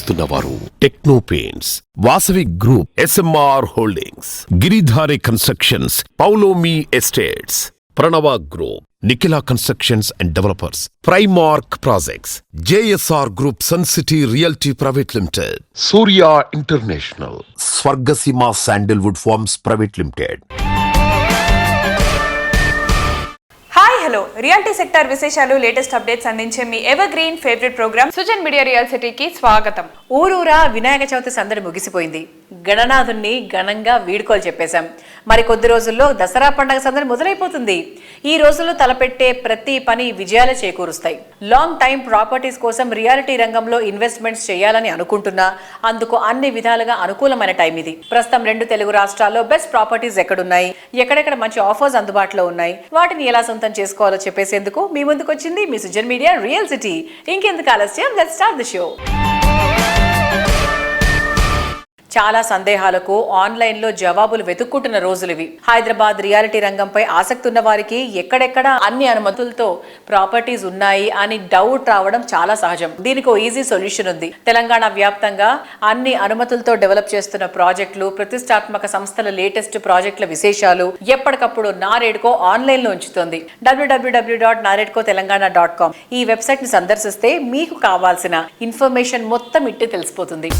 సమర్పిస్తున్న Techno Paints Vasavi Group SMR Holdings Giridhari Constructions Paulomi Estates Pranava Group Nikhila Constructions and Developers Primark Projects JSR Group Sun City Realty Private Limited Surya International Swargaseema Sandalwood Farms Private Limited hi hello reality sector విశేషాలు latest updates అందించే మీ evergreen favourite programme Sujan Media రియాల్సిటీకి స్వాగతం. ఊరూరా వినాయక చవితి సందడి ముగిసిపోయింది. గణనాథుణ్ణి ఘనంగా వీడుకోలు చెప్పేశాం. మరి కొద్ది రోజుల్లో దసరా పండగ సందడి మొదలైపోతుంది. ఈ రోజుల్లో తలపెట్టే ప్రతి పని విజయాలు చేకూరుస్తాయి. లాంగ్ టైం ప్రాపర్టీస్ కోసం రియాలిటీ రంగంలో ఇన్వెస్ట్మెంట్స్ చేయాలని అనుకుంటున్నా. అందుకు అన్ని విధాలుగా అనుకూలమైన టైం ఇది. ప్రస్తుతం రెండు తెలుగు రాష్ట్రాల్లో బెస్ట్ ప్రాపర్టీస్ ఎక్కడున్నాయి? ఎక్కడెక్కడ మంచి ఆఫర్స్ అందుబాటులో ఉన్నాయి? వాటిని ఎలా సొంతం చేసుకోవాలో చెప్పేసేందుకు మీ ముందుకు వచ్చింది మీ సుజన్ మీడియా రియల్ సిటీ. ఇంకెందుకు ఆలస్యం? లెట్ స్టార్ట్ ది షో చాలా సందేహాలకు ఆన్లైన్లో జవాబులు వెతుక్కుంటున్న రోజులు ఇవి. హైదరాబాద్ రియాలిటీ రంగంపై ఆసక్తి ఉన్న వారికి ఎక్కడెక్కడ అన్ని అనుమతులతో ప్రాపర్టీస్ ఉన్నాయి అని డౌట్ రావడం చాలా సహజం. దీనికి ఈజీ సొల్యూషన్ ఉంది. తెలంగాణ వ్యాప్తంగా అన్ని అనుమతులతో డెవలప్ చేస్తున్న ప్రాజెక్టులు ప్రతిష్టాత్మక సంస్థల లేటెస్ట్ ప్రాజెక్టుల విశేషాలు ఎప్పటికప్పుడు నారేడ్కో ఆన్లైన్లో ఉంచుతోంది. WWW dot NAREDCO Telangana dot com ఈ వెబ్సైట్ని సందర్శిస్తే మీకు కావాల్సిన ఇన్ఫర్మేషన్ మొత్తం ఇట్టే తెలిసిపోతుంది.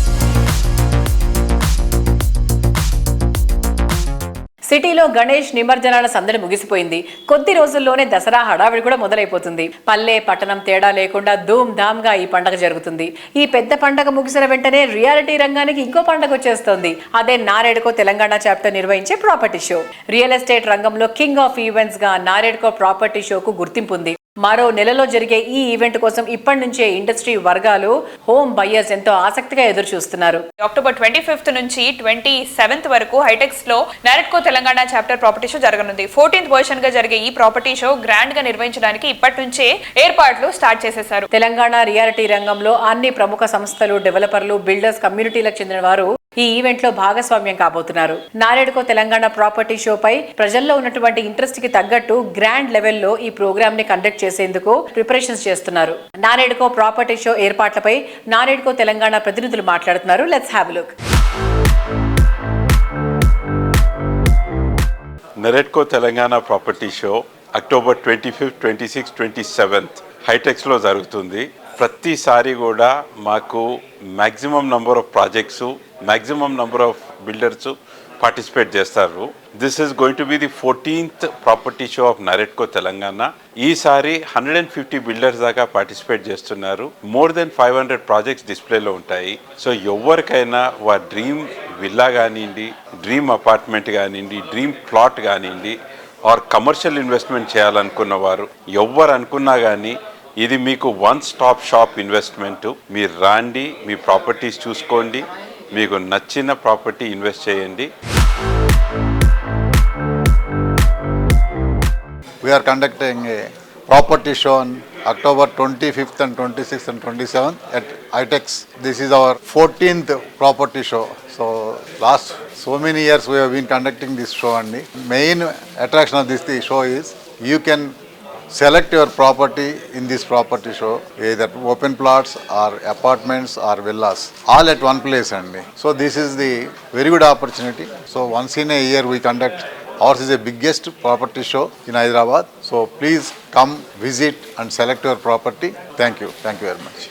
సిటీలో గణేష్ నిమజ్జనాల సందడి ముగిసిపోయింది. కొద్ది రోజుల్లోనే దసరా హడావిడి కూడా మొదలైపోతుంది. పల్లె పట్టణం తేడా లేకుండా ధూమ్ ధామ్గా ఈ పండగ జరుగుతుంది. ఈ పెద్ద పండగ ముగిసిన వెంటనే రియాలిటీ రంగానికి ఇంకో పండగ వచ్చేస్తోంది. అదే నారేడుకో తెలంగాణ చాప్టర్ నిర్వహించే ప్రాపర్టీ షో. రియల్ ఎస్టేట్ రంగంలో కింగ్ ఆఫ్ ఈవెంట్స్గా నారేడుకో ప్రాపర్టీ షోకు గుర్తింపు ఉంది. మరో నెలలో జరిగే ఈ ఈవెంట్ కోసం ఇప్పటి నుంచే ఇండస్ట్రీ వర్గాలు హోమ్ బయ్యర్స్ ఎంతో ఆసక్తిగా ఎదురు చూస్తున్నారు అక్టోబర్ ట్వంటీ ఫిఫ్త్ నుంచి ట్వంటీ సెవెంత్ వరకు హైటెక్స్లో NAREDCO Telangana chapter property show జరగనుంది. ఫోర్టీన్త్ వర్షన్గా జరిగే ఈ ప్రాపర్టీ షో గ్రాండ్గా నిర్వహించడానికి ఇప్పటి నుంచే ఏర్పాట్లు స్టార్ట్ చేసేశారు. తెలంగాణ రియాలిటీ రంగంలో అన్ని ప్రముఖ సంస్థలు డెవలపర్లు బిల్డర్స్ కమ్యూనిటీలకు చెందిన వారు ఈ ఈవెంట్లో భాగస్వామ్యం కాబోతున్నారు. నారేడుకో తెలంగాణ ప్రాపర్టీ షోపై ప్రజల్లో ఉన్నటువంటి ఇంట్రెస్ట్కి తగ్గట్టు గ్రాండ్ లెవెల్లో ఈ ప్రోగ్రామ్ని కండక్ట్ చేసేందుకు ప్రిపరేషన్స్ చేస్తున్నారు. నారేడుకో ప్రాపర్టీ షో ఏర్పాట్లపై నారేడుకో తెలంగాణ ప్రతినిధులు మాట్లాడుతున్నారు. Let's have look NAREDCO Telangana property show October twenty fifth twenty six twenty seventh హైటెక్స్లో జరుగుతుంది. ప్రతిసారి కూడా మాకు maximum number of projects maximum number of builders participate చేస్తారు. This is going to be the fourteenth property show of NAREDCO Telangana ఈసారి hundred and fifty builders దాకా participate చేస్తున్నారు. More than five hundred projects డిస్ప్లేలో ఉంటాయి. So ఎవరికైనా వారి dream villa కానివ్వండి dream apartment కానివ్వండి డ్రీమ్ ప్లాట్ కానివ్వండి ఆర్ కమర్షియల్ ఇన్వెస్ట్మెంట్ చేయాలనుకున్న వారు ఎవరు అనుకున్నా కానీ ఇది మీకు వన్ స్టాప్ షాప్ ఇన్వెస్ట్మెంట్ మీరు రాండి మీ ప్రాపర్టీస్ చూసుకోండి. మీకు నచ్చిన ప్రాపర్టీ ఇన్వెస్ట్ చేయండి. We're conducting property show on October twenty fifth and twenty sixth and twenty seventh at HITEX this is our fourteenth property show so last so many years we been conducting this show అండి main attraction of this the show is you can select your property in this property show either open plots or apartments or villas all at one place only. So this is the very good opportunity. So once in a year we conduct ours is the biggest property show in hyderabad. So please come visit and select your property. Thank you. Thank you very much.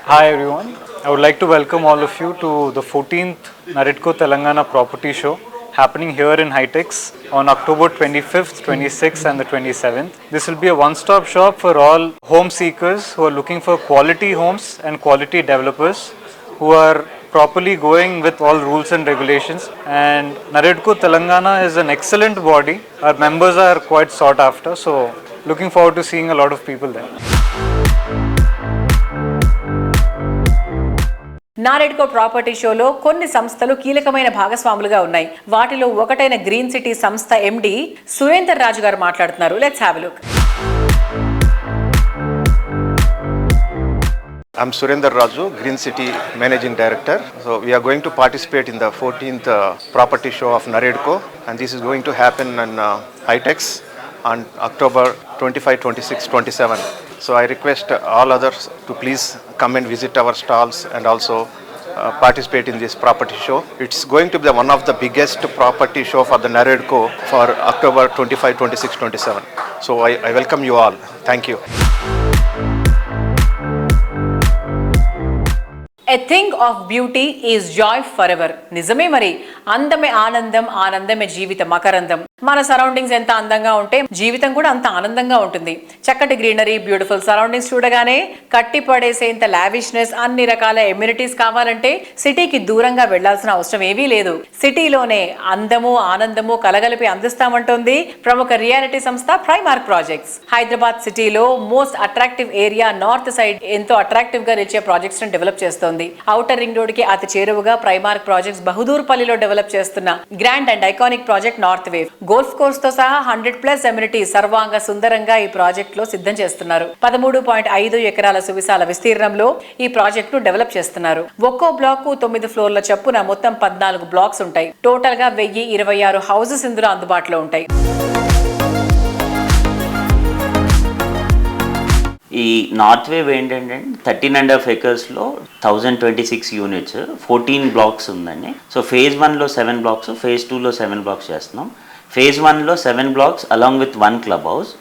Hi everyone. I would like to welcome all of you to the 14th Naritko Telangana Property Show happening here in Hitex on October 25th, 26th and the 27th. This will be a one-stop shop for all home seekers who are looking for quality homes and quality developers who are properly going with all rules and regulations and Naritko Telangana is an excellent body. Our members are quite sought after so looking forward to seeing a lot of people there. NAREDCO property షోలో కొన్ని సంస్థలు కీలకమైన భాగస్వాములుగా ఉన్నాయి వాటిలో ఒకటైన green city సంస్థ ఎండి సురేందర్ రాజు గారు మాట్లాడుతున్నారు let's have look I'm Surinder Raju, Green City Managing Director. So we are going to participate in the 14th uh, property show of Naredco and this is going to happen in uh, Hitex on October 25, 26, 27. So I request all others to please come and visit our stalls and also uh, participate in this property show. It's going to be the one of the biggest property show for the Naredco for October 25, 26, 27. So I, I welcome you all. Thank you. A thing of beauty is joy forever నిజమే మరి. అందమే ఆనందం ఆనందమే జీవిత మకరందం. మన surroundings ఎంత అందంగా ఉంటే జీవితం కూడా అంత ఆనందంగా ఉంటుంది. చక్కటి గ్రీనరీ బ్యూటిఫుల్ సరౌండింగ్స్ చూడగానే కట్టి పడేసేంత లావిష్నెస్ అన్ని రకాల ఎమ్యూనిటీస్ కావాలంటే సిటీకి దూరంగా వెళ్ళాల్సిన అవసరం ఏవీ లేదు. సిటీలోనే అందము ఆనందము కలగలిపి అందిస్తామంటుంది ప్రముఖ రియాలిటీ సంస్థ ప్రైమార్క్ ప్రాజెక్ట్స్ హైదరాబాద్ సిటీలో most attractive area north side ఎంతో అట్రాక్టివ్గా నిలిచే ప్రాజెక్ట్స్ని డెవలప్ చేస్తోంది. ఔటర్ రింగ్ రోడ్కి అతి చేరువగా ప్రైమార్క్ ప్రాజెక్ట్స్ బహదూర్ పల్లిలో డెవలప్ చేస్తున్న grand and iconic project North Wave golf కోర్స్తో సహా హండ్రెడ్ ప్లస్ ఎమ్యూనిటీ సర్వాంగ సుందరంగా ఈ ప్రాజెక్ట్లో సిద్ధం చేస్తున్నారు. పదమూడు పాయింట్ ఐదు ఎకరాల సువిశాల విస్తీర్ణంలో ఈ ప్రాజెక్ట్ను డెవలప్ చేస్తున్నారు. ఒక్కో బ్లాక్కు తొమ్మిది ఫ్లోర్ల చొప్పున మొత్తం పద్నాలుగు బ్లాక్స్ ఉంటాయి. టోటల్గా వెయ్యి ఇరవై ఆరు హౌసెస్ ఇందులో అందుబాటులో ఉంటాయి. ఈ నార్త్ వేవ్ ఏంటంటే thirteen and half ఎకర్స్లో thousand twenty six units fourteen blocks ఉందండి. సో ఫేజ్ వన్లో సెవెన్ బ్లాక్స్ ఫేజ్ టూలో సెవెన్ బ్లాక్స్ చేస్తున్నాం. ఫేజ్ వన్లో seven blocks along with one club house.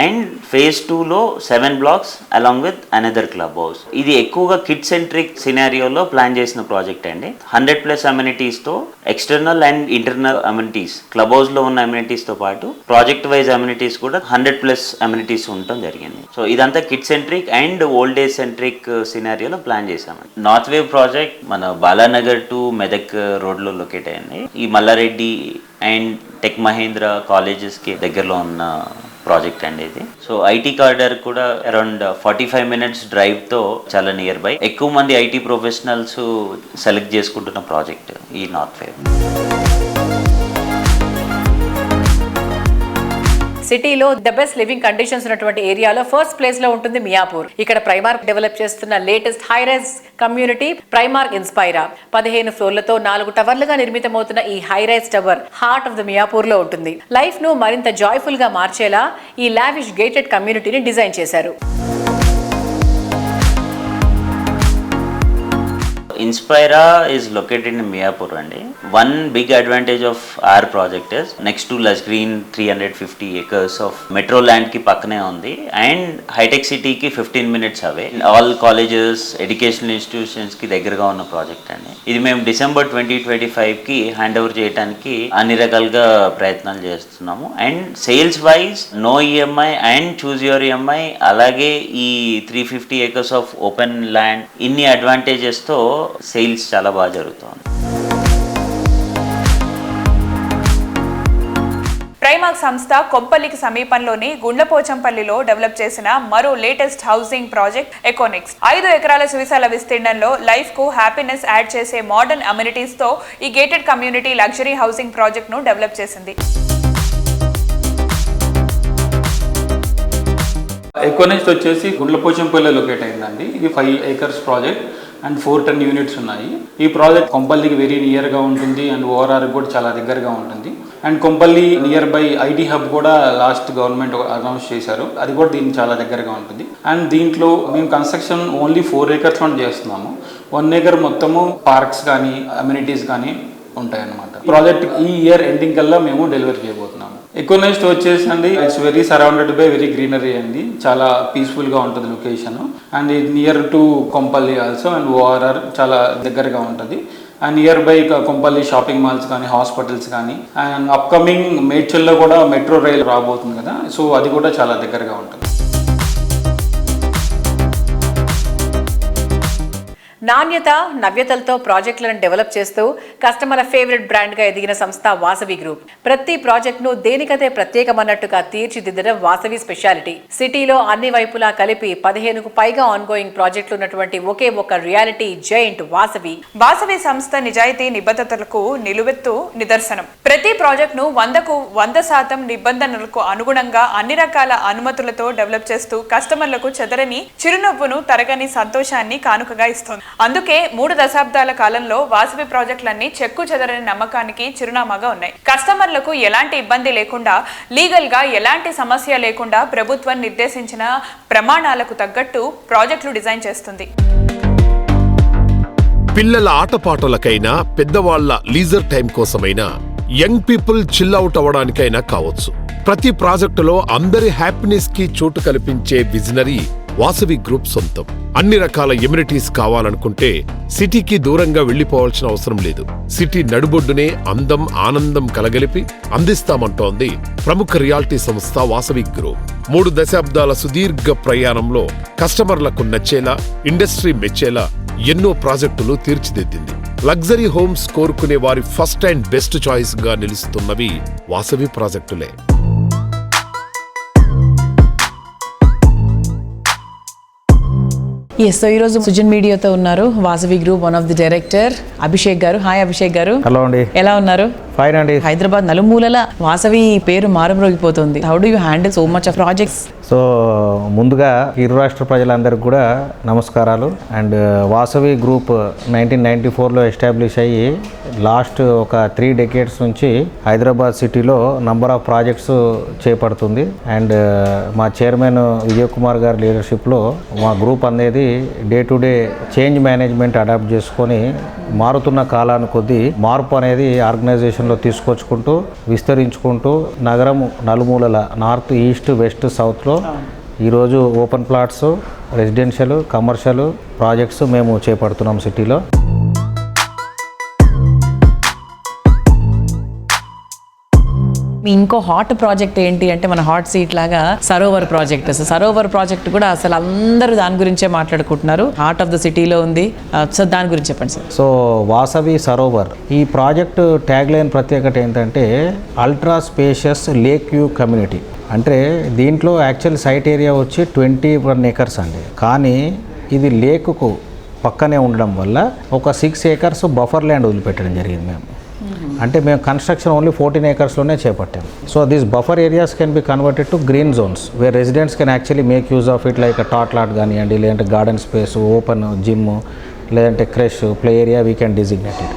And phase టూలో seven blocks along with another club house ఇది ఎక్కువగా kid centric సినారియోలో plan చేసిన ప్రాజెక్ట్ అండి. Hundred plus అమ్యూనిటీస్తో external and internal amenities club హౌస్లో ఉన్న అమ్యూనిటీస్తో పాటు ప్రాజెక్ట్ వైజ్ అమ్యూనిటీస్ కూడా హండ్రెడ్ ప్లస్ అమ్యూనిటీస్ ఉండటం జరిగింది. సో ఇదంతా kid centric and old age centric సినారియోలో plan చేశామండి. నార్త్ వేవ్ ప్రాజెక్ట్ మన బాలానగర్ టు మెదక్ రోడ్లో లొకేట్ అయింది ఈ మల్లారెడ్డి అండ్ టెక్ మహేంద్ర కాలేజెస్కి దగ్గరలో ఉన్న ప్రాజెక్ట్ అండి ఇది. సో ఐటీ కార్డర్ కూడా అరౌండ్ ఫార్టీ ఫైవ్ మినిట్స్ డ్రైవ్తో చాలా నియర్ బై ఎక్కువ మంది ఐటీ ప్రొఫెషనల్స్ సెలెక్ట్ చేసుకుంటున్న ప్రాజెక్ట్ ఈ నార్త్ ఫైవ్ సిటీలో ద బెస్ట్ లివింగ్ కండిషన్స్ ఉన్నటువంటి ఏరియాలో ఫస్ట్ ప్లేస్లో ఉంటుంది మియాపూర్. ఇక్కడ ప్రైమార్క్ డెవలప్ చేస్తున్న latest high rise community Primark Inspira. పదిహేను ఫ్లోర్లతో నాలుగు టవర్లుగా నిర్మితమవుతున్న ఈ high rise tower heart of the మియాపూర్లో ఉంటుంది. లైఫ్ను మరింత జాయ్ఫుల్గా మార్చేలా ఈ లావిష్ గేటెడ్ కమ్యూనిటీని డిజైన్ చేశారు. Inspira is located in Miyapur అండి one big advantage of our project is next to lush green three hundred fifty acres of metro ల్యాండ్కి పక్కనే ఉంది అండ్ హైటెక్ సిటీకి fifteen minutes away all colleges educational ఇన్స్టిట్యూషన్స్కి దగ్గరగా ఉన్న project అండి. ఇది మేము డిసెంబర్ ట్వంటీ ట్వంటీ ఫైవ్కి హ్యాండ్ ఓవర్ చేయడానికి అన్ని రకాలుగా ప్రయత్నాలు చేస్తున్నాము. And sales wise no EMI and choose your EMI అలాగే ఈ three fifty acres of open land ఇన్ని అడ్వాంటేజెస్తో సేల్స్ చాలా బాగా జరుగుతుంది. ప్రైమాక్ సంస్థ కొంపల్లికి సమీపంలోని గుండ్లపోచంపల్లిలో డెవలప్ చేసిన మరో లేటెస్ట్ హౌసింగ్ ప్రాజెక్ట్ ఎకోనిక్స్. ఐదు ఎకరాల సువిశాల విస్తీర్ణంలో లైఫ్కు హ్యాపీనెస్ యాడ్ చేసే మోడర్న్ అమ్యూనిటీస్తో ఈ గేటెడ్ కమ్యూనిటీ లగ్జరీ హౌసింగ్ ప్రాజెక్ట్ను డెవలప్ చేసింది. ఎకోనెస్ట్ వచ్చేసి గుండ్లపోచంపల్లి లొకేట్ అయిందండి. ఇది five acres project. And four ten units ఉన్నాయి. ఈ ప్రాజెక్ట్ కొంపల్లికి వెరీ నియర్గా ఉంటుంది అండ్ ఓఆర్ఆర్ కూడా చాలా దగ్గరగా ఉంటుంది. And Kompally near by IT hub కూడా లాస్ట్ గవర్నమెంట్ అనౌన్స్ చేశారు. అది కూడా దీనికి చాలా దగ్గరగా ఉంటుంది. అండ్ దీంట్లో మేము construction only four acres one చేస్తున్నాము. వన్ ఏకర్ మొత్తము పార్క్స్ కానీ అమ్యూనిటీస్ కానీ ఉంటాయన్నమాట. ప్రాజెక్ట్ ఈ ఇయర్ ఎండింగ్ కల్లా మేము డెలివరీ ఎక్కువ నెక్స్ట్ వచ్చేసి అండి it's very surrounded by very greenery అండి. చాలా పీస్ఫుల్గా ఉంటుంది location and near to Kompally also and ORR చాలా దగ్గరగా ఉంటుంది. And near by Kompally shopping malls కానీ హాస్పిటల్స్ కానీ అండ్ అప్కమింగ్ మేడ్చల్లో కూడా మెట్రో రైల్ రాబోతుంది కదా. సో అది కూడా చాలా దగ్గరగా ఉంటుంది. నాణ్యత నవ్యతలతో ప్రాజెక్టులను డెవలప్ చేస్తూ కస్టమర్ల ఫేవరెట్ బ్రాండ్గా ఎదిగిన సంస్థ వాసవి గ్రూప్. ప్రతి ప్రాజెక్టును దేనికదే ప్రత్యేకమన్నట్టుగా తీర్చిదిద్దడం వాసవి స్పెషాలిటీ. సిటీలో అన్ని వైపులా కలిపి పదిహేనుకు పైగా ఆన్గోయింగ్ ప్రాజెక్టులు ఉన్నటువంటి ఒకే ఒక రియాలిటీ జైంట్ వాసవి. వాసవి సంస్థ నిజాయితీ నిబద్ధతలకు నిలువెత్తు నిదర్శనం. ప్రతి ప్రాజెక్టును వందకు వంద శాతం నిబంధనలకు అనుగుణంగా అన్ని రకాల అనుమతులతో డెవలప్ చేస్తూ కస్టమర్లకు చెదరని చిరునవ్వును తరగని సంతోషాన్ని కానుకగా ఇస్తోంది. అందుకే మూడు దశాబ్దాల కాలంలో వాసవి ప్రాజెక్టులన్నీ చెక్కు చెదరని నమ్మకానికి చిరునామాగా ఉన్నాయి. కస్టమర్లకు ఎలాంటి ఇబ్బంది లేకుండా లీగల్గా ఎలాంటి సమస్య లేకుండా ప్రభుత్వం నిర్దేశించిన ప్రమాణాలకు తగ్గట్టు ప్రాజెక్టులు డిజైన్ చేస్తుంది. పిల్లల ఆటపాటలకైనా పెద్దవాళ్ళ లీజర్ టైం కోసమైనా యంగ్ పీపుల్ చిల్ అవుట్ అవ్వడానికైనా కావచ్చు. ప్రతి ప్రాజెక్టులో అందరి హ్యాపీనెస్కి చోటు కల్పించే విజనరీ వాసవి గ్రూప్ సొంతం. అన్ని రకాల ఎమ్యూనిటీస్ కావాలనుకుంటే సిటీకి దూరంగా వెళ్ళిపోవాల్సిన అవసరం లేదు. సిటీ నడుబొడ్డునే అందం ఆనందం కలగలిపి అందిస్తామంటోంది ప్రముఖ రియాలిటీ సంస్థ వాసవి గ్రూప్. మూడు దశాబ్దాల సుదీర్ఘ ప్రయాణంలో కస్టమర్లకు నచ్చేలా ఇండస్ట్రీ మెచ్చేలా ఎన్నో ప్రాజెక్టులు తీర్చిదిద్దింది. లగ్జరీ హోమ్స్ కోరుకునే వారి ఫస్ట్ అండ్ బెస్ట్ చాయిస్గా నిలుస్తున్నవి వాసవి ప్రాజెక్టులే. ఎస్ సో ఈరోజు సుజన్ మీడియాతో ఉన్నారు Vasavi Group one of the director Abhishek గారు. హాయ్ అభిషేక్ గారు. హలో అండి. ఎలా ఉన్నారు? ఫైన్ అండి హైదరాబాద్ నలుమూలల వాసవి పేరు మారుమ్రోగిపోతుంది how do you handle so much of projects so ముందుగా ఇరు రాష్ట్ర ప్రజలందరికీ కూడా నమస్కారాలు. And Vasavi group nineteen ninety ఫోర్లో ఎస్టాబ్లిష్ అయ్యి లాస్ట్ ఒక త్రీ డెకేడ్స్ నుంచి హైదరాబాద్ సిటీలో నంబర్ ఆఫ్ ప్రాజెక్ట్స్ చేపడుతుంది. అండ్ మా చైర్మన్ విజయ్ కుమార్ గారి లీడర్షిప్లో మా గ్రూప్ అనేది day to day change management adapt చేసుకొని మారుతున్న కాలాన్ని కొద్దీ మార్పు అనేది ఆర్గనైజేషన్లో తీసుకొచ్చుకుంటూ విస్తరించుకుంటూ నగరం నలుమూలల నార్త్ ఈస్ట్ వెస్ట్ సౌత్లో ఈరోజు open plots residential commercial projects మేము చేపడుతున్నాం సిటీలో. ఇంకో హాట్ ప్రాజెక్ట్ ఏంటి అంటే మన హాట్ సీట్ లాగా సరోవర్ ప్రాజెక్ట్ సరోవర్ ప్రాజెక్ట్ కూడా అసలు అందరూ దాని గురించే మాట్లాడుకుంటున్నారు. హార్ట్ ఆఫ్ ద సిటీలో ఉంది. సో దాని గురించి చెప్పండి సార్. సో వాసవి సరోవర్ ఈ ప్రాజెక్ట్ ట్యాగ్ లైన్ ప్రత్యేకత ఏంటంటే ultra spacious lake view community అంటే దీంట్లో యాక్చువల్ సైట్ ఏరియా వచ్చి ట్వంటీ వన్ ఏకర్స్ అండి. కానీ ఇది లేకుకు పక్కనే ఉండడం వల్ల ఒక సిక్స్ ఏకర్స్ బఫర్ ల్యాండ్ వదిలిపెట్టడం జరిగింది మేము. అంటే మేము కన్స్ట్రక్షన్ ఓన్లీ ఫోర్టీన్ ఏకర్స్లోనే చేపట్టాం. So these buffer areas can be converted to green zones where residents can actually make use of it like tot lot కానివ్వండి లేదంటే గార్డెన్ స్పేస్ ఓపెన్ జిమ్ లేదంటే creche play area we can designate it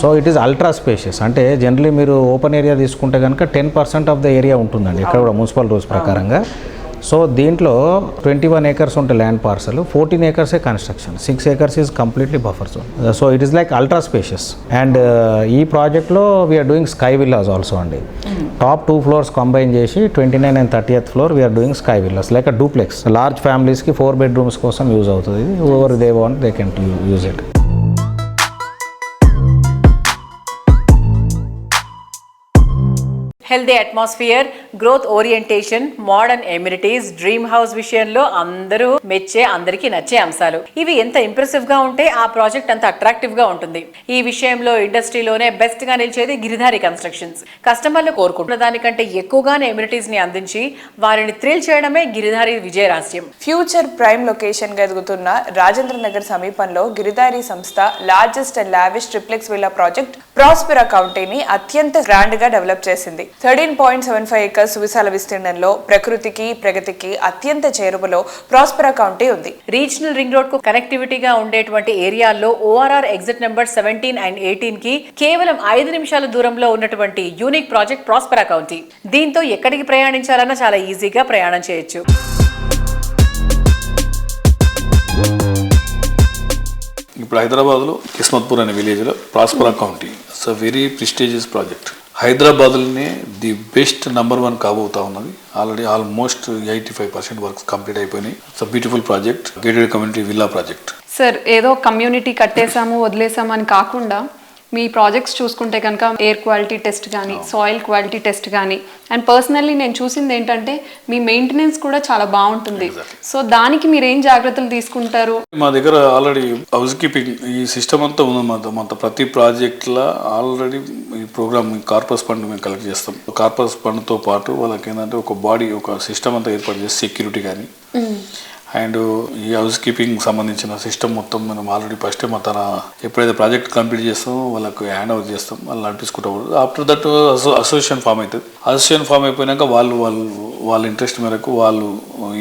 so it is ultra spacious అంటే generally మీరు open area తీసుకుంటే కనుక ten percent of the area ఉంటుందండి. ఇక్కడ కూడా మున్సిపల్ రూల్స్ ప్రకారంగా. సో దీంట్లో ట్వంటీ వన్ ఏకర్స్ ఉంటే land parcel fourteen ఏకర్సే construction six acres is completely buffer zone so it is like ultra spacious and ఈ ప్రాజెక్ట్లో we are doing sky villas also అండి. Top two floors combine చేసి twenty nine and thirty eighth floor we are doing sky villas like a duplex large ఫ్యామిలీస్కి four bedrooms కోసం use అవుతుంది. Over they want they can use it healthy atmosphere growth orientation modern amenities dream house విషయంలో అందరూ మెచ్చే అందరికీ నచ్చే అంశాలు. ఇవి ఎంత ఇంప్రెసివ్గా ఉంటే ఆ ప్రాజెక్ట్ అంత అట్రాక్టివ్గా ఉంటుంది. ఈ విషయంలో ఇండస్ట్రీలోనే బెస్ట్గా నిలిచేది గిరిధారి కన్స్ట్రక్షన్స్ కస్టమర్లు కోరుకుంటున్న దానికంటే ఎక్కువగానే ఎమ్యూనిటీస్ని అందించి వారిని థ్రిల్ చేయడమే గిరిధారి విజయ రహస్యం ఫ్యూచర్ ప్రైమ్ లొకేషన్గా ఎదుగుతున్న రాజేంద్ర నగర్ సమీపంలో గిరిధారి సంస్థ largest and lavish triplex villa project Prospera కౌంటీని అత్యంత గ్రాండ్గా డెవలప్ చేసింది. Thirteen point seven five acres సువిశాల విస్తీర్ణంలో ప్రకృతికి ప్రగతికి అత్యంత చేరువలో ప్రాస్పెరా కౌంటీ ఉంది. రీజనల్ రింగ్ రోడ్కు కనెక్టివిటీగా ఉండేటువంటి ఏరియాల్లో ORR exit number seventeen and ఎయిటీన్కి కేవలం ఐదు నిమిషాల దూరంలో ఉన్నటువంటి యూనిక్ ప్రాజెక్ట్ ప్రాస్పెరా కౌంటీ దీంతో ఎక్కడికి ప్రయాణించాలన్నా చాలా ఈజీగా ప్రయాణం చేయొచ్చు. ఇప్పుడు హైదరాబాద్లో కిస్మత్పూర్ అనే విలేజ్లో Prospera County it's a very prestigious project హైదరాబాద్లోనే ది బెస్ట్ నెంబర్ వన్ కాబోతా ఉన్నది. Already almost eighty five percent works complete అయిపోయినాయి. It's beautiful project gated community villa project sir ఏదో కమ్యూనిటీ కట్టేశాము వదిలేసాము అని కాకుండా మీ ప్రాజెక్ట్స్ చూసుకుంటే కనుక ఎయిర్ క్వాలిటీ టెస్ట్ కానీ సాయిల్ క్వాలిటీ టెస్ట్ కానీ అండ్ పర్సనల్లీ నేను చూసింది ఏంటంటే మీ మెయింటెనెన్స్ కూడా చాలా బాగుంటుంది. సో దానికి మీరు ఏం జాగ్రత్తలు తీసుకుంటారు? మా దగ్గర ఆల్రెడీ హౌస్ కీపింగ్ ఈ సిస్టమ్ అంతా ఉంది మా మొత్తం ప్రతి ప్రాజెక్ట్లో ఆల్రెడీ ఈ ప్రోగ్రామ్ కార్పస్ ఫండ్ మేము కలెక్ట్ చేస్తాం. కార్పస్ ఫండ్తో పాటు వాళ్ళకి ఏంటంటే ఒక బాడీ ఒక సిస్టమ్ అంతా ఏర్పాటు చేసి సెక్యూరిటీ కానీ అండ్ ఈ హౌస్ కీపింగ్ సంబంధించిన సిస్టమ్ మొత్తం మనం ఆల్రెడీ ఫస్ట్ టైం తన ఎప్పుడైతే ప్రాజెక్ట్ కంప్లీట్ చేస్తామో వాళ్ళకు హ్యాండ్ ఓవర్ చేస్తాం. వాళ్ళు నడిపించుకుంటూ ఆఫ్టర్ దట్ అసోసియేషన్ ఫామ్ అవుతుంది అసోసియేషన్ ఫామ్ అయిపోయినాక వాళ్ళు వాళ్ళు వాళ్ళ ఇంట్రెస్ట్ మేరకు వాళ్ళు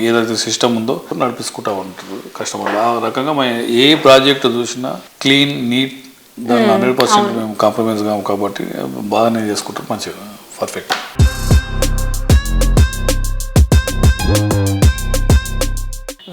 ఏదైతే సిస్టమ్ ఉందో నడిపించుకుంటూ ఉంటారు కస్టమర్లు. ఆ రకంగా మేము ఏ ప్రాజెక్ట్ చూసినా క్లీన్ నీట్ దాని హండ్రెడ్ పర్సెంట్ మేము కాంప్రమైజ్ కాము కాబట్టి బాగానే చేసుకుంటాం. మంచిగా పర్ఫెక్ట్.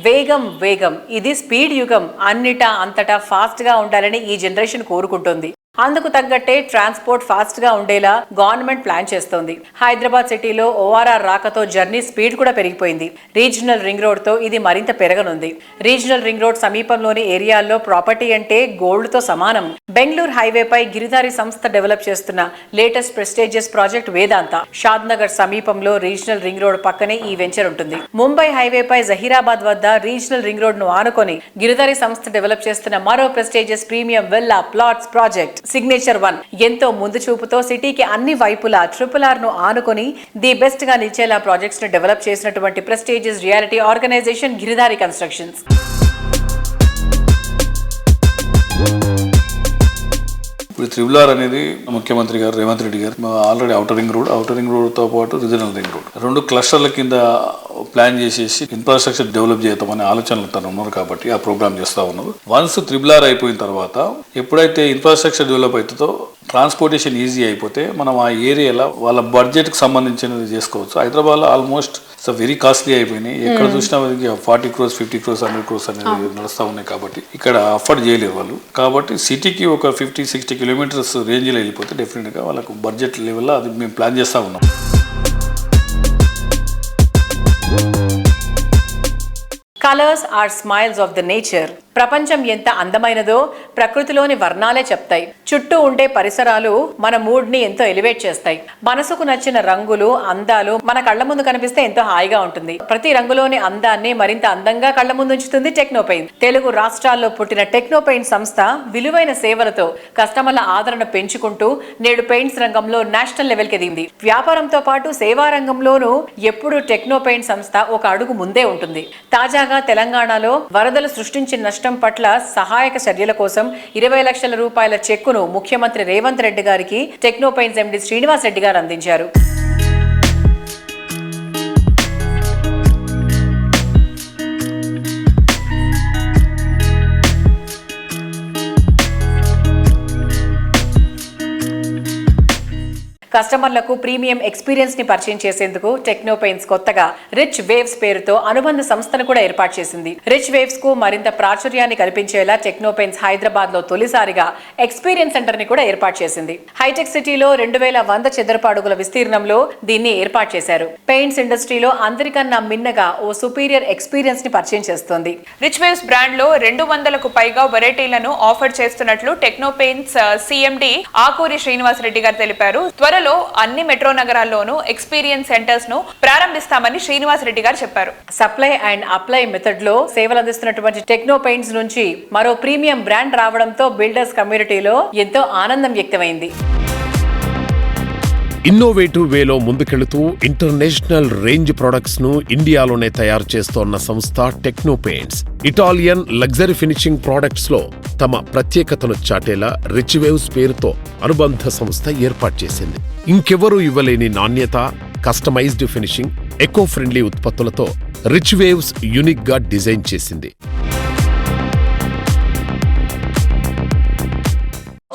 వేగం వేగం. ఇది స్పీడ్ యుగం. అన్నిటా అంతటా ఫాస్ట్గా ఉండాలని ఈ జనరేషన్ కోరుకుంటుంది. అందుకు తగ్గట్టే ట్రాన్స్పోర్ట్ ఫాస్ట్గా ఉండేలా గవర్నమెంట్ ప్లాన్ చేస్తోంది. హైదరాబాద్ సిటీలో ఓఆర్ఆర్ రాకతో జర్నీ స్పీడ్ కూడా పెరిగిపోయింది. రీజనల్ రింగ్ రోడ్తో ఇది మరింత పెరగనుంది. రీజనల్ రింగ్ రోడ్ సమీపంలోని ఏరియాల్లో ప్రాపర్టీ అంటే గోల్డ్తో సమానం. బెంగళూరు హైవేపై గిరిదారి సంస్థ డెవలప్ చేస్తున్న latest prestigious project Vedanta. Shad Nagar సమీపంలో రీజనల్ రింగ్ రోడ్ పక్కనే ఈ వెంచర్ ఉంటుంది. ముంబై హైవేపై జహీరాబాద్ వద్ద రీజనల్ రింగ్ రోడ్ను ఆనుకొని గిరిదారి సంస్థ డెవలప్ చేస్తున్న మరో prestigious premium villa plots project signature one ఎంతో ముందు చూపుతో సిటీకి అన్ని వైపులా ట్రిపుల్ ఆర్ను ఆనుకొని ది బెస్ట్గా నిలిచేలా ప్రాజెక్ట్స్ను డెవలప్ చేసినటువంటి prestigious realty organization Giridhari constructions ఇప్పుడు త్రిబులార్ అనేది ముఖ్యమంత్రి గారు Revanth Reddy garu already outer ring road outer ring రోడ్తో పాటు రీజనల్ రింగ్ రోడ్ రెండు క్లస్టర్ల కింద ప్లాన్ చేసేసి ఇన్ఫ్రాస్ట్రక్చర్ డెవలప్ చేద్దామనే ఆలోచనలు తను ఉన్నారు కాబట్టి ఆ ప్రోగ్రామ్ చేస్తూ ఉన్నారు. వన్స్ త్రిబులార్ అయిపోయిన తర్వాత ఎప్పుడైతే ఇన్ఫ్రాస్ట్రక్చర్ డెవలప్ అవుతుందో ట్రాన్స్పోర్టేషన్ ఈజీ అయిపోతే మనం ఆ ఏరియాలో వాళ్ళ బడ్జెట్కి సంబంధించినది చేసుకోవచ్చు. హైదరాబాద్లో ఆల్మోస్ట్ సో వెరీ కాస్ట్లీ అయిపోయినాయి. ఎక్కడ చూసినా forty crores fifty crores hundred crores అనేది నడుస్తూ ఉన్నాయి కాబట్టి ఇక్కడ అఫోర్డ్ చేయలేరు వాళ్ళు. కాబట్టి సిటీకి ఒక ఫిఫ్టీ సిక్స్టీ కిలోమీటర్స్ రేంజ్లో వెళ్ళిపోతే డెఫినెట్గా వాళ్ళకు బడ్జెట్ లెవెల్లో అది మేము ప్లాన్ చేస్తూ ఉన్నాం. Colours are smiles of the nature ప్రపంచం ఎంత అందమైనదో ప్రకృతిలోని వర్ణాలే చెప్తాయి. చుట్టూ ఉండే పరిసరాలు మన మూడ్ని ఎంతో ఎలివేట్ చేస్తాయి. మనసుకు నచ్చిన రంగులు అందాలు మన కళ్ళ ముందు కనిపిస్తే ఎంతో హాయిగా ఉంటుంది. ప్రతి రంగులోని అందాన్ని మరింత అందంగా కళ్ళ ముందు ఉంచుతుంది టెక్నోపెయిన్. తెలుగు రాష్ట్రాల్లో పుట్టిన టెక్నోపెయిన్ సంస్థ విలువైన సేవలతో కస్టమర్ల ఆదరణ పెంచుకుంటూ నేడు పెయింట్స్ రంగంలో నేషనల్ లెవెల్కి ఎదిగింది. వ్యాపారంతో పాటు సేవా రంగంలోనూ ఎప్పుడూ టెక్నోపెయిన్ సంస్థ ఒక అడుగు ముందే ఉంటుంది. తాజాగా తెలంగాణలో వరదలు సృష్టించిన నష్టం పట్ల సహాయక చర్యల కోసం ఇరవై లక్షల రూపాయల చెక్కును ముఖ్యమంత్రి రేవంత్ రెడ్డి గారికి టెక్నోపైన్స్ ఎండి శ్రీనివాస్ రెడ్డి గారు అందించారు. కస్టమర్లకు ప్రీమియం ఎక్స్పీరియన్స్ని పరిచయం చేసేందుకు టెక్నోపెయిన్స్ కొత్తగా రిచ్ వేవ్స్ పేరుతో అనుబంధ సంస్థను కూడా ఏర్పాటు చేసింది. రిచ్ వేవ్స్కు మరింత ప్రాచుర్యాన్ని కల్పించేలా టెక్నోపెయిన్స్ హైదరాబాద్లో తొలిసారిగా ఎక్స్పీరియన్స్ సెంటర్ని కూడా ఏర్పాటు చేసింది. హైటెక్ సిటీలో రెండు వేల వంద చదరపు అడుగుల విస్తీర్ణంలో దీన్ని ఏర్పాటు చేశారు. పెయింట్స్ ఇండస్ట్రీలో అందరికన్నా మిన్నగా ఓ సుపీరియర్ ఎక్స్పీరియన్స్ని పరిచయం చేస్తోంది. రిచ్ వేవ్స్ బ్రాండ్లో రెండు వందలకు పైగా వెరైటీలను ఆఫర్ చేస్తున్నట్లు Technopaints CMD uh, Akuri Srinivas Reddy garu తెలిపారు. త్వరలో అన్ని మెట్రో నగరాల్లోనూ ఎక్స్పీరియన్స్ సెంటర్స్ను ప్రారంభిస్తామని శ్రీనివాస్ రెడ్డి గారు చెప్పారు. సప్లై అండ్ అప్లై మెథడ్లో సేవలు అందిస్తున్నటువంటి టెక్నో పెయింట్స్ నుంచి మరో ప్రీమియం బ్రాండ్ రావడంతో బిల్డర్స్ కమ్యూనిటీలో ఎంతో ఆనందం వ్యక్తమైంది. ఇన్నోవేటివ్ వేలో ముందుకెళుతూ ఇంటర్నేషనల్ రేంజ్ ప్రొడక్ట్స్ను ఇండియాలోనే తయారు చేస్తోన్న సంస్థ టెక్నోపెయింట్స్. ఇటాలియన్ లగ్జరీ ఫినిషింగ్ ప్రొడక్ట్స్లో తమ ప్రత్యేకతను చాటేలా రిచ్ వేవ్స్ పేరుతో అనుబంధ సంస్థ ఏర్పాటు చేసింది. ఇంకెవరూ ఇవ్వలేని నాణ్యత కస్టమైజ్డ్ ఫినిషింగ్ ఎకో ఫ్రెండ్లీ ఉత్పత్తులతో రిచ్ వేవ్స్ యునిక్గా డిజైన్ చేసింది.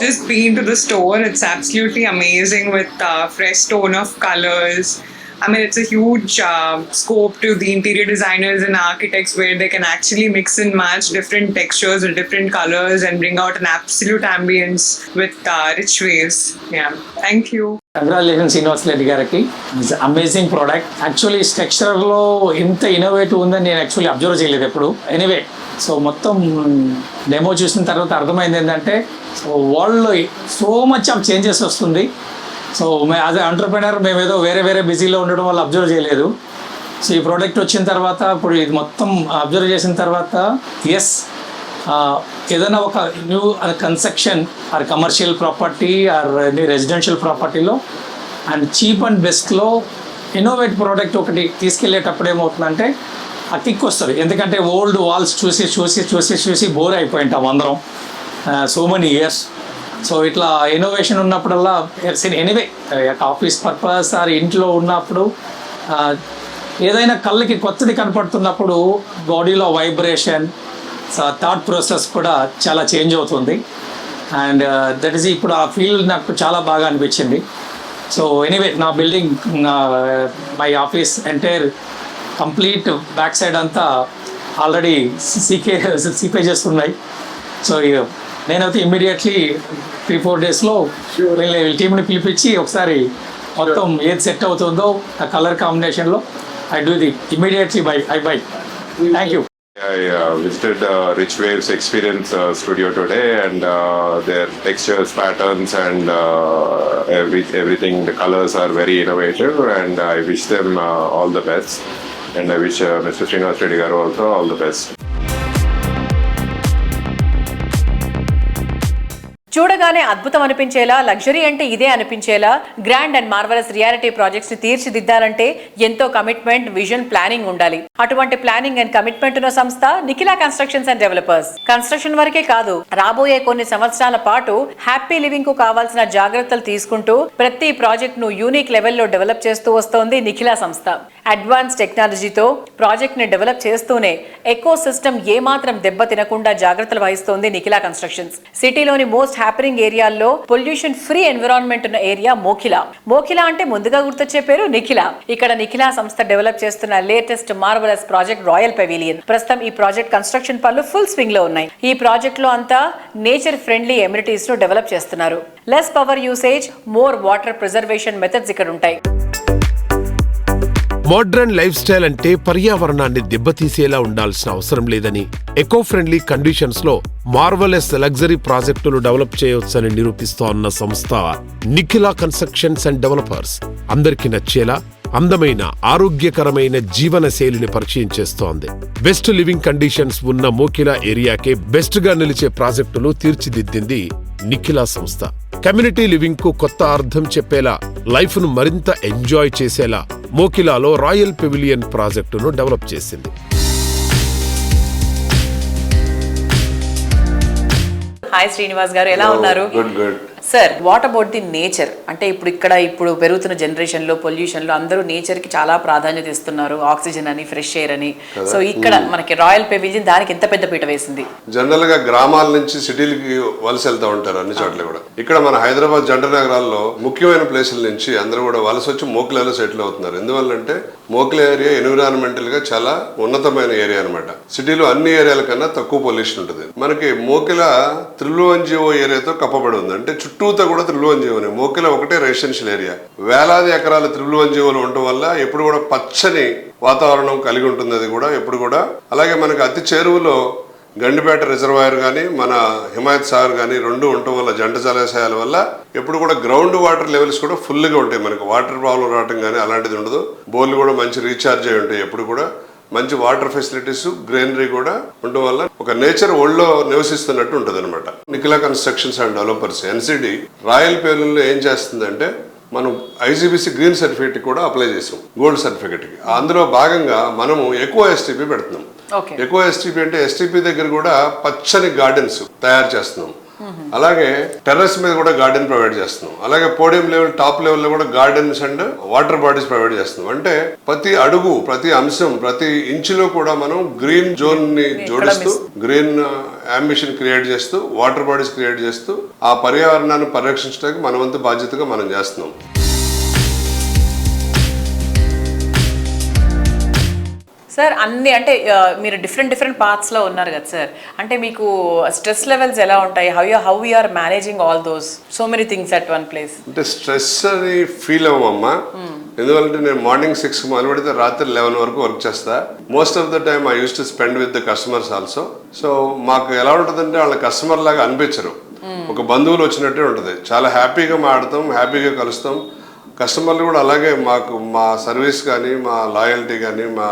Just been to the store. It's absolutely amazing with uh, fresh tone of colors. I mean, it's a huge uh, scope to the interior designers and architects where they can actually mix and match different textures with different colors and bring out an absolute ambience with uh, rich waves. Yeah. Thank you. Congratulation Srinivas Reddy గారికి it's amazing product actually స్ట్రక్చర్లో ఇంత innovative ఉందని నేను actually observe చేయలేదు ఎప్పుడు anyway so మొత్తం demo చూసిన తర్వాత అర్థమైంది ఏంటంటే సో వరల్డ్లో సో మచ్ ఆఫ్ చేంజెస్ వస్తుంది. సో మే యాజ్ ఎంటర్ప్రినర్ మేము ఏదో వేరే వేరే బిజీలో ఉండడం వల్ల అబ్జర్వ్ చేయలేదు. సో ఈ ప్రోడక్ట్ వచ్చిన తర్వాత ఇప్పుడు ఇది మొత్తం అబ్జర్వ్ చేసిన తర్వాత ఎస్ ఏదైనా ఒక new construction or commercial property or any residential ప్రాపర్టీలో and cheap and బెస్ట్లో ఇన్నోవేట్ ప్రోడక్ట్ ఒకటి తీసుకెళ్ళేటప్పుడు ఏమవుతుందంటే ఆ టిక్ వస్తుంది. ఎందుకంటే ఓల్డ్ వాల్స్ చూసి చూసి చూసి చూసి బోర్ అయిపోయింటాం అందరం. సో మెనీ ఇయర్స్ సో ఇట్లా ఇన్నోవేషన్ ఉన్నప్పుడల్లా ఎనీవే ఆఫీస్ పర్పస్ ఆర్ ఇంట్లో ఉన్నప్పుడు ఏదైనా కళ్ళకి కొత్తది కనపడుతున్నప్పుడు బాడీలో వైబ్రేషన్ థాట్ ప్రాసెస్ కూడా చాలా చేంజ్ అవుతుంది. అండ్ దట్ ఈస్ ఇప్పుడు ఆ ఫీల్ నాకు చాలా బాగా అనిపించింది. సో ఎనీవే నా building my office entire complete back side అంతా ఆల్రెడీ సీకే సీపేజెస్ ఉన్నాయి సో నేనైతే ఇమ్మీడియట్లీ త్రీ ఫోర్ డేస్లో వీళ్ళ టీంని పిలిపించి ఒకసారి మొత్తం ఏది సెట్ అవుతుందో ఆ కలర్ కాంబినేషన్లో I do the immediately buy I buy thank you I uh, visited uh, Rich Waves Experience uh, Studio today, and uh, their textures, patterns, and uh, every everything. The colors are very innovative, and I wish them uh, all the best. And I wish mister Srinivas Reddy garu also all all best చూడగానే అద్భుతం అనిపించేలా luxury అంటే ఇదే అనిపించేలా grand and marvellous reality ప్రాజెక్ట్స్ని తీర్చిదిద్దాలంటే ఎంతో commitment vision planning ఉండాలి. అటువంటి ప్లానింగ్ అండ్ కమిట్మెంట్ ఉన్న సంస్థ Nikhila constructions and developers construction వరకే కాదు రాబోయే కొన్ని సంవత్సరాల పాటు హ్యాపీ లివింగ్కు కావాల్సిన జాగ్రత్తలు తీసుకుంటూ ప్రతి ప్రాజెక్ట్ను యూనిక్ లెవెల్లో డెవలప్ చేస్తూ వస్తోంది నిఖిలా సంస్థ. అడ్వాన్స్ టెక్నాలజీతో ప్రాజెక్ట్ని డెవలప్ చేస్తూనే ఎకో సిస్టమ్ ఏమాత్రం దెబ్బ తినకుండా జాగ్రత్తలు వహిస్తోంది నిఖిలా కన్స్ట్రక్షన్స్. సిటీలోని మోస్ట్ హ్యాపరింగ్ ఏరియాల్లో పొల్యూషన్ ఫ్రీ ఎన్విరాన్మెంట్ ఉన్న ఏరియా మోఖిలా. మోఖిలా అంటే ముందుగా గుర్తొచ్చే పేరు నిఖిలా. ఇక్కడ నిఖిలా సంస్థ డెవలప్ చేస్తున్న latest marvellous project royal pavilion. ప్రస్తుతం ఈ ప్రాజెక్ట్ కన్స్ట్రక్షన్ పనులు ఫుల్ స్వింగ్లో ఉన్నాయి. ఈ ప్రాజెక్ట్లో అంతా నేచర్ ఫ్రెండ్లీ ఎమ్యూనిటీస్ను డెవలప్ చేస్తున్నారు. Less power usage more water preservation methods ఇక్కడ ఉంటాయి మోడ్రన్ లైఫ్ స్టైల్ అంటే పర్యావరణాన్ని దెబ్బతీసేలా ఉండాల్సిన అవసరం లేదని ఎకో ఫ్రెండ్లీ కండిషన్స్లో మార్వలెస్ లగ్జరీ ప్రాజెక్టులు డెవలప్ చేయవచ్చని నిరూపిస్తోన్న సంస్థ నిఖిలా కన్స్ట్రక్షన్స్ అండ్ డెవలపర్స్. అందరికీ నచ్చేలా అందమైన ఆరోగ్యకరమైన జీవన శైలిని పరిచయం చేస్తోంది. బెస్ట్ లివింగ్ కండిషన్స్ ఉన్న మోకిలా ఏరియాకే బెస్ట్గా నిలిచే ప్రాజెక్టులు తీర్చిదిద్దింది నిఖిలా సంస్థ. కమ్యూనిటీ లివింగ్కు కొత్త అర్థం చెప్పేలా లైఫ్ను మరింత ఎంజాయ్ చేసేలా మోకిలాలో రాయల్ పెవిలియన్ ప్రాజెక్టును డెవలప్ చేసింది. హాయ్ శ్రీనివాస్ గారు ఎలా ఉన్నారు? Good good. Sir what about the nature అంటే ఇప్పుడు ఇక్కడ ఇప్పుడు పెరుగుతున్న జనరేషన్లో పొల్యూషన్లో అందరూ నేచర్కి చాలా ప్రాధాన్యత ఇస్తున్నారు. ఆక్సిజన్ అని ఫ్రెష్ ఎయిర్ అని. సో ఇక్కడ మనకి రాయల్ పెవిలియన్ దానికి ఎంత పెద్ద పీట వేసింది? జనరల్గా గ్రామాల నుంచి సిటీలకి వలస వెళ్తూ ఉంటారు అన్ని చోట్ల కూడా. ఇక్కడ మన హైదరాబాద్ జంట నగరాల్లో ముఖ్యమైన ప్లేసుల నుంచి అందరూ కూడా వలస వచ్చి మోకిలాలో సెటిల్ అవుతున్నారు. ఎందువల్లంటే మోకిల ఏరియా ఎన్విరాన్మెంటల్గా చాలా ఉన్నతమైన ఏరియా అనమాట సిటీలో అన్ని ఏరియాల కన్నా తక్కువ పొల్యూషన్ ఉంటుంది. మనకి మోకిల త్రిలువంజీవో ఏరియాతో కప్పబడి ఉంది. అంటే చుట్టూతా కూడా త్రిలువన్జిఓనే మోకిల ఒకటే రెసిడెన్షియల్ ఏరియా వేలాది ఎకరాల త్రిలువంజీవోలు ఉండటం వల్ల ఎప్పుడు కూడా పచ్చని వాతావరణం కలిగి ఉంటుంది అది కూడా ఎప్పుడు కూడా. అలాగే మనకి అతి చేరువలో గండిపేట రిజర్వాయర్ కానీ మన హిమాయత్ సాగర్ కానీ రెండు ఉండటం వల్ల జంట జలాశయాల వల్ల ఎప్పుడు కూడా గ్రౌండ్ వాటర్ లెవెల్స్ కూడా ఫుల్గా ఉంటాయి మనకి. వాటర్ ప్రాబ్లం రావటం కానీ అలాంటిది ఉండదు. బోర్లు కూడా మంచి రీఛార్జ్ అయి ఉంటాయి ఎప్పుడు కూడా. మంచి వాటర్ ఫెసిలిటీస్ గ్రీనరీ కూడా ఉండడం వల్ల ఒక నేచర్ ఒళ్ళో నివసిస్తున్నట్టు ఉంటుంది అనమాట Nikhila constructions and developers NCD royal పేలుల్లో ఏం చేస్తుందంటే మనం ఐజీబీసీ గ్రీన్ సర్టిఫికేట్ కూడా అప్లై చేసాం గోల్డ్ సర్టిఫికేట్కి. అందులో భాగంగా మనము ఎక్కువ ఎస్టీపీ పెడుతున్నాం. ఎక్కువ ఎస్టీపీ అంటే ఎస్టీపీ దగ్గర కూడా పచ్చని గార్డెన్స్ తయారు చేస్తున్నాం. అలాగే టెర్రస్ మీద కూడా గార్డెన్ ప్రొవైడ్ చేస్తున్నాం. అలాగే పోడియం లెవెల్ టాప్ లెవెల్లో కూడా gardens and water bodies provide చేస్తున్నాం. అంటే ప్రతి అడుగు ప్రతి అంశం ప్రతి ఇంచులో కూడా మనం గ్రీన్ జోన్ని జోడిస్తూ గ్రీన్ అంబిషన్ క్రియేట్ చేస్తూ వాటర్ బాడీస్ క్రియేట్ చేస్తూ ఆ పర్యావరణాన్ని పరిరక్షించడానికి మన వంతు బాధ్యతగా మనం చేస్తున్నాం. సార్ అన్ని అంటే మీరు డిఫరెంట్ డిఫరెంట్ పార్ట్స్లో ఉన్నారు కదా సార్ అంటే మీకు స్ట్రెస్ లెవెల్స్ ఎలా ఉంటాయి? How you how you are managing all those so many things at one place అంటే స్ట్రెస్ అని ఫీల్ అవ్వమమ్మా ఎందుకంటే నేను మార్నింగ్ సిక్స్ మొదలు పెడితే రాత్రి లెవెన్ వరకు వర్క్ చేస్తా. Most of the time I use to spend with the customers also so మాకు ఎలా ఉంటుందంటే వాళ్ళ కస్టమర్ లాగా అనిపించరు. ఒక బంధువులు వచ్చినట్టే ఉంటుంది. చాలా హ్యాపీగా మాడతాం హ్యాపీగా కలుస్తాం. కస్టమర్లు కూడా అలాగే మాకు మా సర్వీస్ కానీ మా లాయల్టీ కానీ మా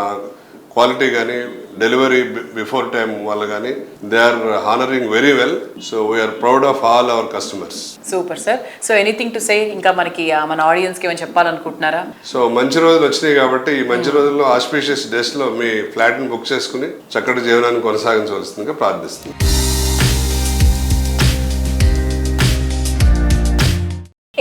క్వాలిటీ కానీ డెలివరీ బిఫోర్ టైం వాళ్ళు కానీ they are honouring very well. So we are proud of all our customers. Super sir. So anything to say ఇంకా మనకి మన ఆడియన్స్కి ఏమైనా చెప్పాలనుకుంటున్నారా? సో మంచి రోజులు వచ్చినాయి కాబట్టి ఈ మంచి రోజుల్లో ఆస్పీషియస్ డేస్లో మీ ఫ్లాట్ని బుక్ చేసుకుని చక్కటి జీవనాన్ని కొనసాగించవలసిందిగా ప్రార్థిస్తున్నాను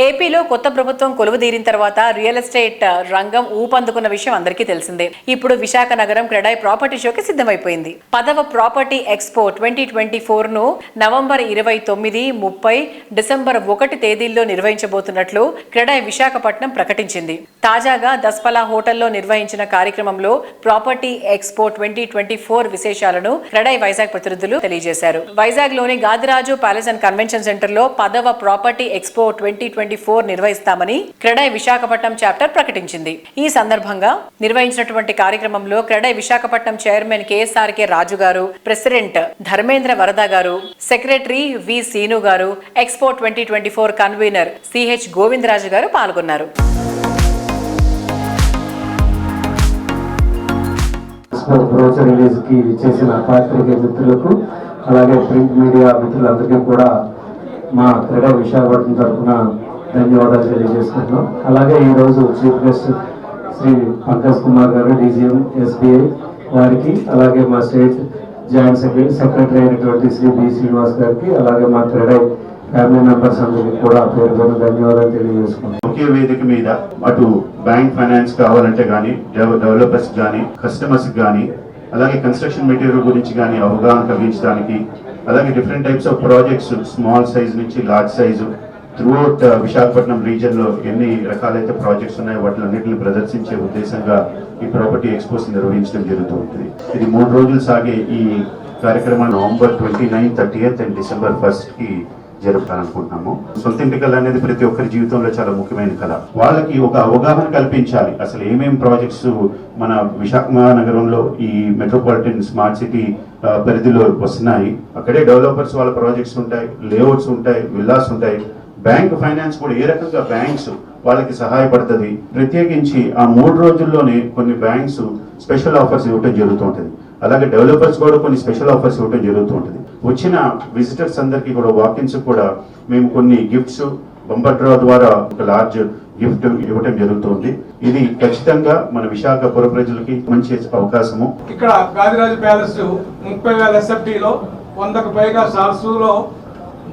ఏపీలో కొత్త ప్రభుత్వం కొలువుదీరిన తర్వాత రియల్ ఎస్టేట్ రంగం ఊపందుకున్న విషయం అందరికీ తెలిసిందే. ఇప్పుడు విశాఖ నగరం క్రెడాయ్ ప్రాపర్టీ షోకి సిద్ధమైపోయింది. పదవ ప్రాపర్టీ ఎక్స్పో ట్వంటీ ట్వంటీ ఫోర్ను నవంబర్ ఇరవై తొమ్మిది ముప్పై డిసెంబర్ ఒకటి తేదీల్లో నిర్వహించబోతున్నట్లు క్రెడాయ్ విశాఖపట్నం ప్రకటించింది. తాజాగా దస్పలా హోటల్లో నిర్వహించిన కార్యక్రమంలో property expo twenty twenty four విశేషాలను క్రెడాయ్ వైజాగ్ ప్రతినిధులు తెలియజేశారు. వైజాగ్లోని గాదిరాజు ప్యాలెస్ అండ్ కన్వెన్షన్ సెంటర్లో పదవ property expo twenty twenty four నిర్వహిస్తామని క్రెడై విశాఖపట్నం చాప్టర్ ప్రకటించింది. ఈ సందర్భంగా నిర్వహించినటువంటి కార్యక్రమంలో క్రెడై విశాఖపట్నం చైర్మన్ కేఎస్ఆర్కే రాజు గారు president Dharmendra Varada garu secretary V Seenu garu expo twenty twenty four convener CH Govindaraju garu పాల్గొన్నారు. బ్రోచర్ రిలీజ్కి చేసిన మిత్రులకు అలాగే ప్రింట్ మీడియా మిత్రులందరికీ కూడా మా క్రీడా విశాఖపట్నం తరఫున ధన్యవాదాలు తెలియజేస్తున్నాం అలాగే ఈరోజు chief guest Shri Pankaj Kumar garu DGM SBI వారికి అలాగే మా స్టేట్ జాయింట్ సెక్రటరీ సెక్రటరీ అయినటువంటి శ్రీ బి శ్రీనివాస్ గారికి అలాగే మా క్రెడై ఫ్యామిలీ మెంబర్స్ అందరికీ కూడా పేరు ధన్యవాదాలు తెలియజేసుకున్నాం ఒకే వేదిక మీద అటు బ్యాంక్ ఫైనాన్స్ కావాలంటే కానీ డెవలపర్స్ కానీ కస్టమర్స్ కానీ అలాగే కన్స్ట్రక్షన్ మెటీరియల్ గురించి కానీ అవగాహన కలిగించడానికి అలాగే different types of projects small size నుంచి లార్జ్ సైజు త్రూఅవుట్ విశాఖపట్నం రీజియన్లో ఎన్ని రకాలైతే ప్రాజెక్ట్స్ ఉన్నాయో వాటిలన్నింటిని ప్రదర్శించే ఉద్దేశంగా ఈ ప్రాపర్టీ ఎక్స్పోస్ నిర్వహించడం జరుగుతూ ఉంటుంది. ఇది మూడు రోజులు సాగే ఈ కార్యక్రమాన్ని November twenty nine thirty and December ఫస్ట్కి జరపాలనుకుంటున్నాము సొంత కళ అనేది ప్రతి ఒక్కరి జీవితంలో చాలా ముఖ్యమైన కళ. వాళ్ళకి ఒక అవగాహన కల్పించాలి. అసలు ఏమేమి ప్రాజెక్ట్స్ మన విశాఖ మహానగరంలో ఈ మెట్రోపాలిటన్ స్మార్ట్ సిటీ పరిధిలో వస్తున్నాయి. అక్కడే డెవలపర్స్ వాళ్ళ ప్రాజెక్ట్స్ ఉంటాయి లేఅవుట్స్ ఉంటాయి విల్లాస్ ఉంటాయి. బ్యాంక్ ఫైనాన్స్ కూడా ఏ రకంగా బ్యాంక్స్ వాళ్ళకి సహాయపడుతుంది? ప్రత్యేకించి ఆ మూడు రోజుల్లోనే కొన్ని బ్యాంక్స్ స్పెషల్ ఆఫర్స్ ఇవ్వటం జరుగుతూ ఉంటుంది అలాగే డెవలపర్స్ కూడా కొన్ని స్పెషల్ ఆఫర్స్ ఇవ్వటం జరుగుతూ ఉంటుంది వచ్చిన విజిటర్స్ అందరికీ కూడా వాకిన్స్ కూడా మేము కొన్ని గిఫ్ట్స్ బంపర్ డ్రా ద్వారా ఒక లార్జ్ గిఫ్ట్ ఇవ్వటం జరుగుతుంది. ఇది ఖచ్చితంగా మన విశాఖ పుర ప్రజలకి మంచి అవకాశము. ఇక్కడ గాదిరాజు ప్యాలెస్ ముప్పై వేల ఎస్ఎఫ్టీలో వందకు పైగా సార్సులో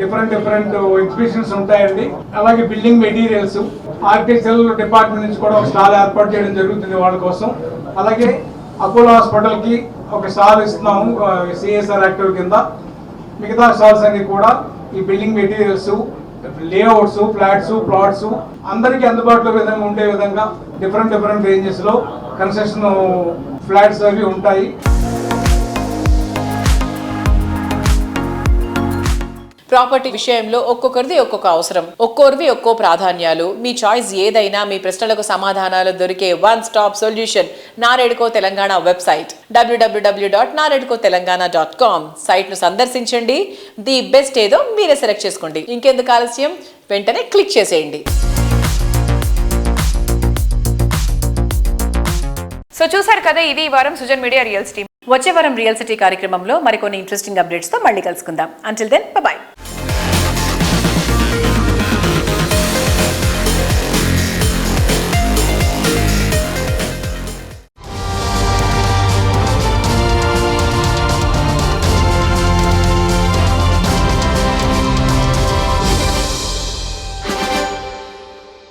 డిఫరెంట్ డిఫరెంట్ ఎగ్జిబిషన్స్ ఉంటాయండి. అలాగే బిల్డింగ్ మెటీరియల్స్ ఆర్కిటెక్చరల్ డిపార్ట్మెంట్ నుంచి కూడా ఒక స్టాల్ ఏర్పాటు చేయడం జరుగుతుంది వాళ్ళ కోసం. అలాగే అపోలో హాస్పిటల్కి ఒక స్టాల్ ఇస్తున్నాము సిఎస్ఆర్ యాక్టివ్ కింద. మిగతా స్టాల్స్ అన్ని కూడా ఈ building materials layouts flats plots అందరికీ అందుబాటులో విధంగా ఉండే విధంగా డిఫరెంట్ డిఫరెంట్ రేంజెస్లో కన్స్ట్రక్షన్ ఫ్లాట్స్ అవి ఉంటాయి. ప్రాపర్టీ విషయంలో ఒక్కొక్కరిది ఒక్కొక్క అవసరం. ఒక్కొరివి ఒక్కో ప్రాధాన్యాలు. మీ చాయిస్ ఏదైనా మీ ప్రశ్నలకు సమాధానాలు దొరికే one stop solution NAREDCO Telangana website. WWW dot NAREDCO Telangana dot com సైట్ను సందర్శించండి. ది బెస్ట్ ఏదో మీరే సెలెక్ట్ చేసుకోండి. ఇంకెందుకు ఆలస్యం? వెంటనే క్లిక్ చేసేయండి. సో చూసారు కదా ఇది ఈ వారం సుజన్ మీడియా రియల్స్ టీమ్. వచ్చే వారం రియల్ సిటీ కార్యక్రమంలో మరికొన్ని ఇంట్రెస్టింగ్ అప్డేట్స్తో మళ్ళీ కలుసుకుందాం. Until then bye